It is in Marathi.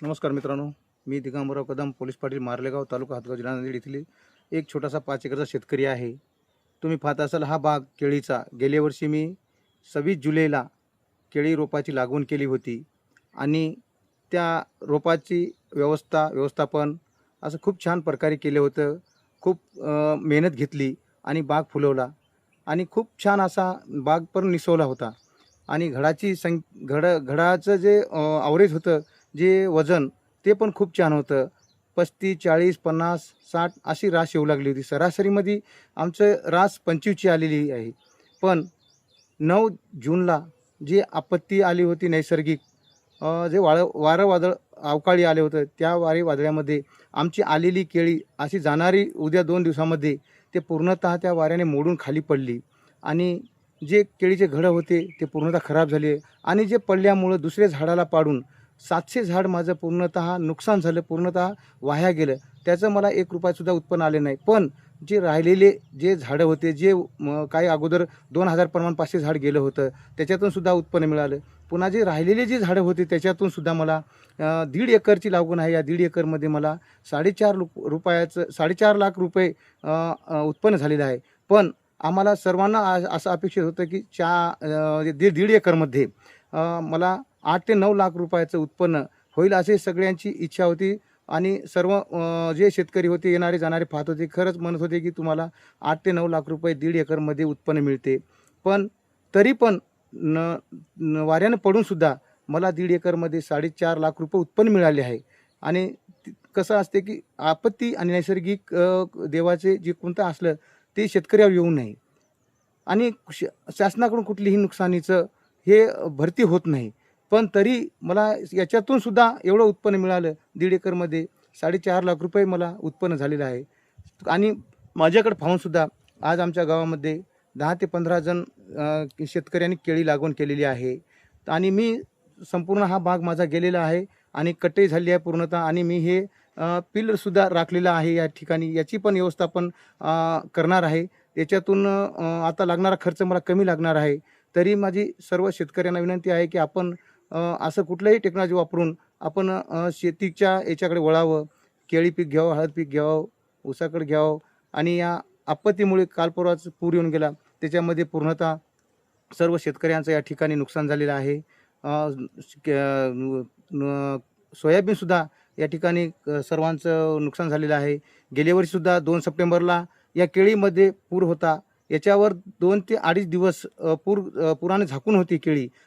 नमस्कार मित्रांनो मी दिगंबरराव कदम पोलीस पाटील मार्लेगाव तालुका हातगाव जिल्हा नांदेड येथील एक छोटासा पाच एकरचा शेतकरी आहे. तुम्ही पाहत असाल हा बाग केळीचा. गेल्या वर्षी मी सव्वीस जुलैला केळी रोपाची लागवण केली होती आणि त्या रोपाची व्यवस्था व्यवस्थापन असं खूप छान प्रकारे केलं होतं. खूप मेहनत घेतली आणि बाग फुलवला आणि खूप छान असा बाग पण निसवला होता. आणि घडाची सं घड घडाचं जे आवरेज होतं जे वजन ते पण खूप छान होतं. पस्तीस चाळीस पन्नास साठ अशी रास येऊ लागली होती. सरासरीमध्ये आमचं रास पंचवीसची आलेली आहे. पण नऊ जूनला जी आपत्ती आली होती नैसर्गिक जे वाळ वारं वादळ अवकाळी आले होतं त्या वारी वादळामध्ये आमची आलेली केळी अशी जाणारी उद्या दोन दिवसामध्ये ते पूर्णतः त्या वाऱ्याने मोडून खाली पडली. आणि जे केळीचे घडं होते ते पूर्णतः खराब झाले. आणि जे पडल्यामुळं दुसऱ्या झाडाला पाडून सातशे झाड माझं पूर्णतः नुकसान झालं पूर्णतः वाया गेलं. त्याचं मला एक रुपयासुद्धा उत्पन्न आले नाही. पण जे राहिलेले जे झाडं होते जे काही अगोदर दोन हजार प्रमाण पाचशे झाड गेलं होतं त्याच्यातून सुद्धा उत्पन्न मिळालं. पुन्हा जे राहिलेले जे झाडं होते त्याच्यातून सुद्धा मला दीड एकरची लागवड आहे. या दीड एकरमध्ये मला साडेचार रुप रुपयाचं साडेचार लाख रुपये उत्पन्न झालेलं आहे. पण आम्हाला सर्वांना असं अपेक्षित होतं की चा दीड दीड एकरमध्ये मला आठ ते नऊ लाख रुपयाचं उत्पन्न होईल असे सगळ्यांची इच्छा होती आणि सर्व जे शेतकरी होते येणारे जाणारे पाहत होते खरंच म्हणत होते की तुम्हाला आठ ते नऊ लाख रुपये दीड एकरमध्ये उत्पन्न मिळते. पण तरी पण न न वाऱ्यानं पडूनसुद्धा मला दीड एकरमध्ये साडेचार लाख रुपये उत्पन्न मिळाले आहे. आणि कसं असते की आपत्ती आणि नैसर्गिक देवाचे जे कोणतं असलं ते शेतकऱ्यावर येऊ नये. आणि श शासनाकडून कुठलीही नुकसानीचं हे भरती होत नाही. पण तरी मला याच्यातून सुद्धा एवढं उत्पन्न मिळालं. दीड एकरमध्ये साडेचार लाख रुपये मला उत्पन्न झालेलं आहे. आणि माझ्याकडे पाहूनसुद्धा आज आमच्या गावामध्ये दहा ते पंधरा जण शेतकऱ्यांनी केळी लागवण केलेली आहे. आणि मी संपूर्ण हा भाग माझा गेलेला आहे आणि कटई झाली आहे पूर्णतः आणि मी हे पिलरसुद्धा राखलेलं आहे या ठिकाणी. याची पण व्यवस्थापन करणार आहे. याच्यातून आता लागणारा खर्च मला कमी लागणार आहे. तरी माझी सर्व शेतकऱ्यांना विनंती आहे की आपण असं कुठलंही टेक्नॉलॉजी वापरून आपण शेतीच्या याच्याकडे वळावं केळी पीक घ्यावं हळद पीक घ्यावं ऊसाकडे घ्यावं आणि या आपत्तीमुळे कालपर्वाच पूर येऊन गेला. त्याच्यामध्ये पूर्णतः सर्व शेतकऱ्यांचं या ठिकाणी नुकसान झालेलं आहे. सोयाबीनसुद्धा या ठिकाणी सर्वांचं नुकसान झालेलं आहे. गेल्या वर्षीसुद्धा दोन सप्टेंबरला या केळीमध्ये पूर होता. याच्यावर दोन ते अडीच दिवस पूर पुराने झाकून होती केळी.